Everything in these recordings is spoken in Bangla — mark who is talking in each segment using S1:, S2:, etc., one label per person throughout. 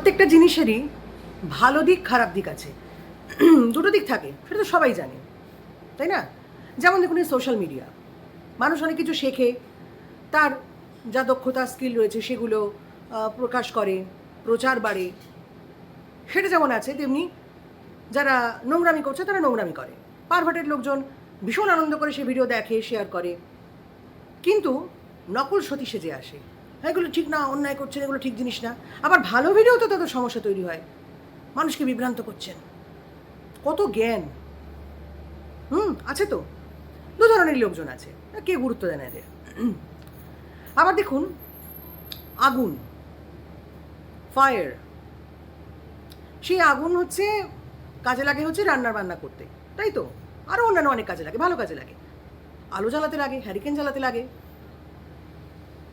S1: প্রত্যেকটা জিনিসেরই ভালো দিক, খারাপ দিক আছে। দুটো দিক থাকে, সেটা তো সবাই জানে, তাই না? যেমন দেখুন এই সোশ্যাল মিডিয়া মানুষ অনেক কিছু শেখে, তার যা দক্ষতা স্কিল রয়েছে সেগুলো প্রকাশ করে, প্রচার বাড়ে। সেটা যেমন আছে, তেমনি যারা নোংরামি করছে, তারা নোংরামি করে। পারভার্টেড লোকজন ভীষণ আনন্দ করে সে ভিডিও দেখে শেয়ার করে। কিন্তু নকল সতী সেজে আসে। এগুলো ঠিক না, অন্যায় করছেন, এগুলো ঠিক জিনিস না। আবার ভালো ভিডিও তো তাদের সমস্যা তৈরি হয়। মানুষকে বিভ্রান্ত করছেন। কত জ্ঞান। হুম, আছে তো। দু ধরনের লোকজন আছে। কে গুরুত্ব দেন এদের? আবার দেখুন, আগুন। ফায়ার সেই আগুন হচ্ছে, কাজে লাগে হচ্ছে রান্নার বান্না করতে। তাই তো? আরও অন্যান্য অনেক কাজে লাগে, ভালো কাজে লাগে। আলো জ্বালাতে লাগে হ্যারিকেন জ্বালাতে লাগে।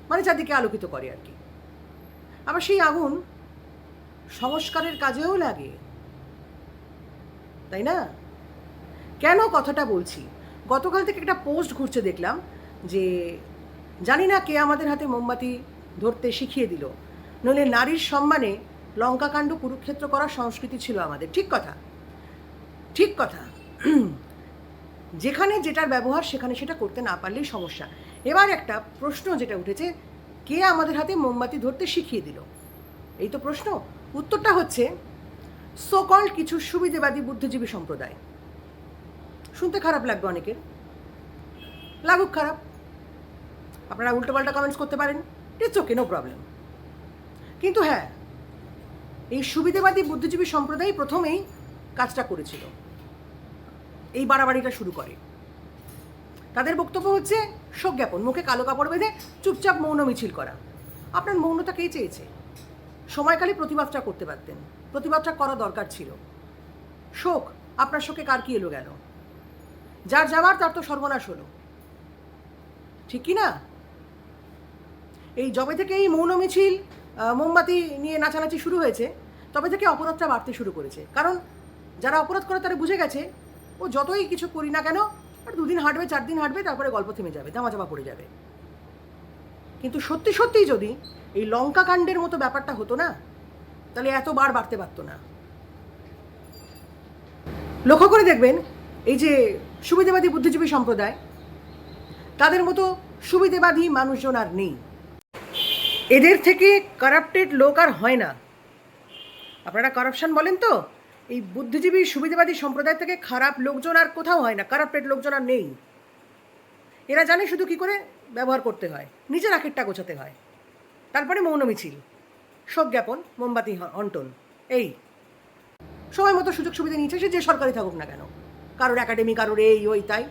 S1: মানে চারদিকে আলোকিত করে আর কি। আবার সেই আগুন সংস্কারের কাজেও লাগে। তাই না? কেন কথাটা বলছি? গতকাল থেকে একটা পোস্ট ঘুরছে দেখলাম যে, জানি না কে আমাদের হাতে মোমবাতি ধরতে শিখিয়ে দিল। নইলে নারীর সম্মানে লঙ্কাকাণ্ড কুরুক্ষেত্র করার সংস্কৃতি ছিল আমাদের। ঠিক কথা? ঠিক কথা। যেখানে যেটার ব্যবহার সেখানে সেটা করতে না পারলেই সমস্যা। এবার একটা প্রশ্ন যেটা উঠেছে, কে আমাদের হাতে মোমবাতি ধরতে শিখিয়ে দিল? এই তো প্রশ্ন। উত্তরটা হচ্ছে সকল কিছু সুবিধেবাদী বুদ্ধিজীবী সম্প্রদায়। শুনতে খারাপ লাগবে অনেকের। লাগুক খারাপ। আপনারা উল্টোপাল্টা কমেন্টস করতে পারেন। ইটস ওকে নো প্রবলেম কিন্তু হ্যাঁ এই সুবিধেবাদী বুদ্ধিজীবী সম্প্রদায় প্রথমেই কাজটা করেছিল। এই বাড়াবাড়িটা শুরু করে। তাদের বক্তব্য হচ্ছে শোক জ্ঞাপন মুখে কালো কাপড় বেঁধে চুপচাপ মৌন মিছিল করা। আপনার মৌনতা কে চেয়েছে? সময়কালে প্রতিবাদটা করতে পারতেন। প্রতিবাদটা করা দরকার ছিল। শোক, আপনার শোকে কার কি এলো গেল? যার যাওয়ার তার তো সর্বনাশ হলো। ঠিক কি না? এই জবে থেকে এই মৌন মিছিল মোমবাতি নিয়ে নাচানাচি শুরু হয়েছে। তবে থেকে অপরাধটা বাড়তে শুরু করেছে। কারণ যারা অপরাধ করে তারা বুঝে গেছে, ও যতই কিছু করি না কেন আর দুদিন হাঁটবে চার দিন হাঁটবে, তারপরে গল্প থেমে যাবে ধামাচাপা পড়ে যাবে। কিন্তু সত্যি সত্যিই যদি এই লঙ্কা কাণ্ডের মতো ব্যাপারটা হতো না, তাহলে এতবার বাড়তে পারতো না। লক্ষ্য করে দেখবেন, এই যে সুবিধাবাদী বুদ্ধিজীবী সম্প্রদায়, তাদের মতো সুবিধাবাদী মানুষজন আর নেই। এদের থেকে কারাপ্টেড লোক আর হয় না। আপনারা কারাপশন বলেন তো? এই বুদ্ধিজীবী সুবিধাবাদী সম্প্রদায় থেকে খারাপ লোকজন আর কোথাও হয় না কারাপ্টেড লোকজন আর নেই। এরা জানে শুধু কি করে ব্যবহার করতে হয়, নিজের আখেরটা গোছাতে হয়। তারপরে মৌন মিছিল শোক জ্ঞাপন মোমবাতি অন্টন, এই। সময় মতো সুযোগ সুবিধা নিয়েছে সে যে সরকারি থাকুক না কেন। কারোর একাডেমি কারোর এই, ওই, তাই।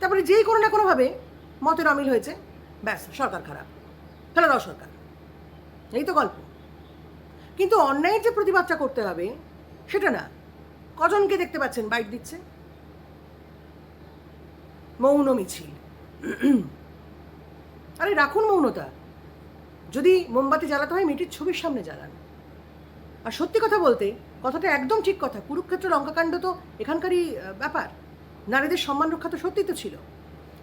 S1: তারপরে যেই কোনো না কোনোভাবে মতের অমিল হয়েছে, ব্যাস, সরকার খারাপ ফেলে দাও সরকার এই তো গল্প। কিন্তু অন্যায়ের যে প্রতিবাদটা করতে হবে সেটা না। কজনকে দেখতে পাচ্ছেন? বাইক দিচ্ছে। মৌন মিছিল। আরে, রাখুন মৌনতা। যদি মোমবাতি জ্বালাতে হয়, মেয়েটির ছবির সামনে জ্বালান। আর সত্যি কথা বলতে, কথাটা একদম ঠিক কথা। কুরুক্ষেত্র, লঙ্কাকাণ্ড তো এখানকারই ব্যাপার। নারীদের সম্মান রক্ষা তো সত্যি তো ছিল।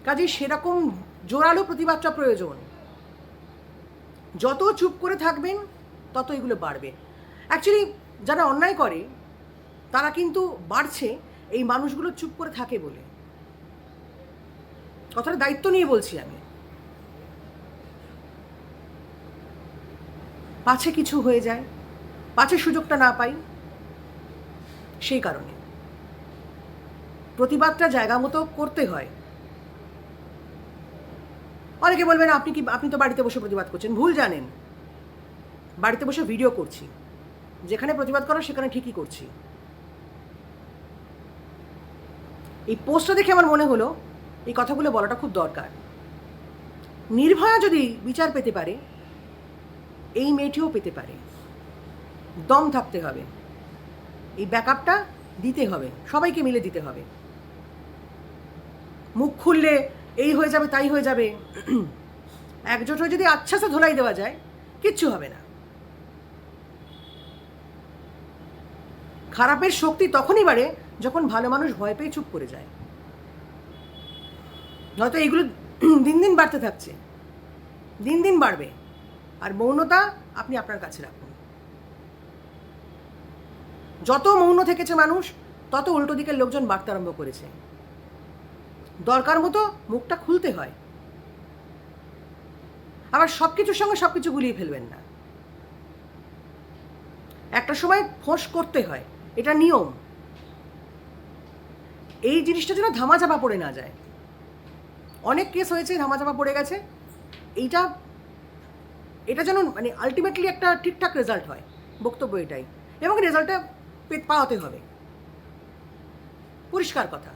S1: কাজেই সেরকম জোরালো প্রতিবাদটা প্রয়োজন। যত চুপ করে থাকবেন, তত এগুলো বাড়বে। অ্যাকচুয়ালি যারা অন্যায় করে, তারা কিন্তু বাড়ছে, এই মানুষগুলো চুপ করে থাকে বলে। কথাটা দায়িত্ব নিয়ে বলছি আমি। পাছে কিছু হয়ে যায়, পাছে সুযোগটা না পাই, সেই কারণে। প্রতিবাদটা জায়গা মতো করতে হয়। অনেকে বলবেন, আপনি কি, আপনি তো বাড়িতে বসে প্রতিবাদ করছেন, ভুল জানেন। বাড়িতে বসে ভিডিও করছি। যেখানে প্রতিবাদ করো, সেখানে ঠিকই করছি। এই পোস্টটা দেখে আমার মনে হলো, এই কথাগুলো বলাটা খুব দরকার। নির্ভয়া যদি বিচার পেতে পারে, এই মেয়েটিও পেতে পারে। দম থাকতে হবে। এই ব্যাকআপটা দিতে হবে। সবাইকে মিলে দিতে হবে। মুখ খুললে এই হয়ে যাবে, তাই হয়ে যাবে। একজোট হয়ে যদি আচ্ছাসে ধোলাই দেওয়া যায়, কিচ্ছু হবে না। খারাপের শক্তি তখনই বাড়ে যখন ভালো মানুষ ভয় পেয়ে চুপ করে যায়। নয়তো এগুলো দিন দিন বাড়তে থাকছে। দিন দিন বাড়বে। আর মৌনতা আপনি আপনার কাছে রাখুন। যত মৌন থেকেছে মানুষ, তত উল্টো দিকের লোকজন বাড়তে আরম্ভ করেছে। দরকার মতো মুখটা খুলতে হয়। আবার সব কিছুর সঙ্গে সব কিছু গুলিয়ে ফেলবেন না। একটা সময় ফোঁস করতে হয়। এটা নিয়ম। এই জিনিসটা যেন ধামাচাপা পড়ে না যায়। অনেক কেস হয়েছে, ধামাচাপা পড়ে গেছে। এইটা, এটা যেন মানে আলটিমেটলি একটা ঠিকঠাক রেজাল্ট হয়, বক্তব্য এটাই। এবং রেজাল্টটা পাওয়াতে হবে। পরিষ্কার কথা।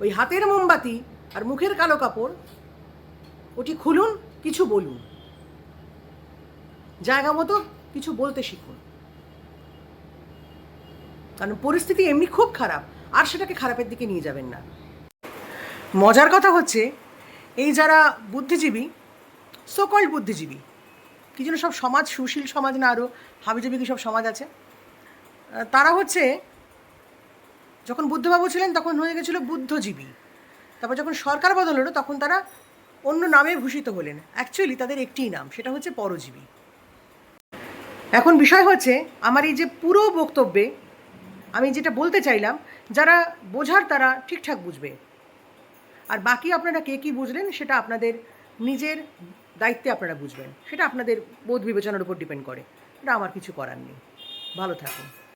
S1: ওই হাতের মোমবাতি আর মুখের কালো কাপড়, ওটি খুলুন, কিছু বলুন। জায়গা মতো কিছু বলতে শিখুন। কারণ পরিস্থিতি এমনি খুব খারাপ, আর সেটাকে খারাপের দিকে নিয়ে যাবেন না। মজার কথা হচ্ছে, এই যারা বুদ্ধিজীবী সকল বুদ্ধিজীবী, কি যেন সব সমাজ, সুশীল সমাজ না আরও হাবিজাবি কি সব সমাজ আছে তারা হচ্ছে, যখন বুদ্ধবাবু ছিলেন তখন হয়ে গেছিল বুদ্ধজীবী। তারপর যখন সরকার বদল হলো তখন তারা অন্য নামে ভূষিত হলেন। অ্যাকচুয়ালি তাদের একটিই নাম, সেটা হচ্ছে পরজীবী। এখন বিষয় হচ্ছে, আমার এই যে পুরো বক্তব্যে আমি যেটা বলতে চাইলাম, যারা বোঝার তারা ঠিকঠাক বুঝবে। আর বাকি আপনারা কে কী বুঝলেন সেটা আপনাদের নিজের দায়িত্বে আপনারা বুঝবেন। সেটা আপনাদের বোধ বিবেচনার উপর ডিপেন্ড করে। এটা আমার কিছু করার নেই। ভালো থাকুন।